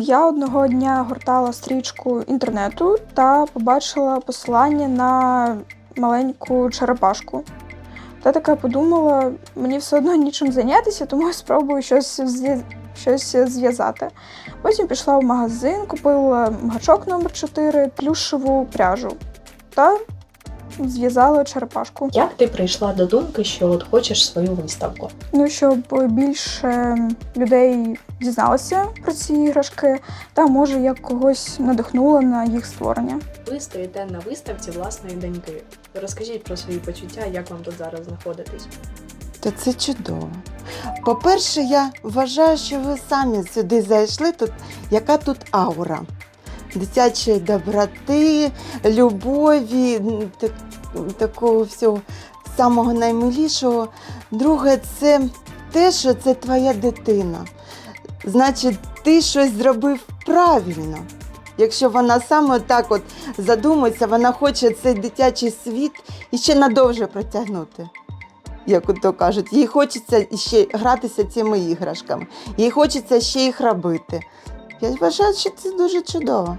Я одного дня гортала стрічку інтернету та побачила посилання на маленьку черепашку. Та така подумала, мені все одно нічим зайнятися, тому я спробую щось, зв'язати. Потім пішла в магазин, купила гачок номер 4 плюшеву пряжу та зв'язала черепашку. Як ти прийшла до думки, що от хочеш свою виставку? Ну, щоб більше людей дізналося про ці іграшки, та може я когось надихнула на їх створення. Ви стоїте на виставці власної доньки. Розкажіть про свої почуття, як вам тут зараз знаходитись. То це чудово. По-перше, я вважаю, що ви самі сюди зайшли. Тут яка тут аура дитячої доброти, любові, так- такого всього самого наймилішого. Друге, це те, що це твоя дитина. Значить, ти щось зробив правильно. Якщо вона саме так от задумається, вона хоче цей дитячий світ іще надовже протягнути як то кажуть, їй хочеться ще гратися цими іграшками, їй хочеться ще їх робити. Я вважаю, що це дуже чудово.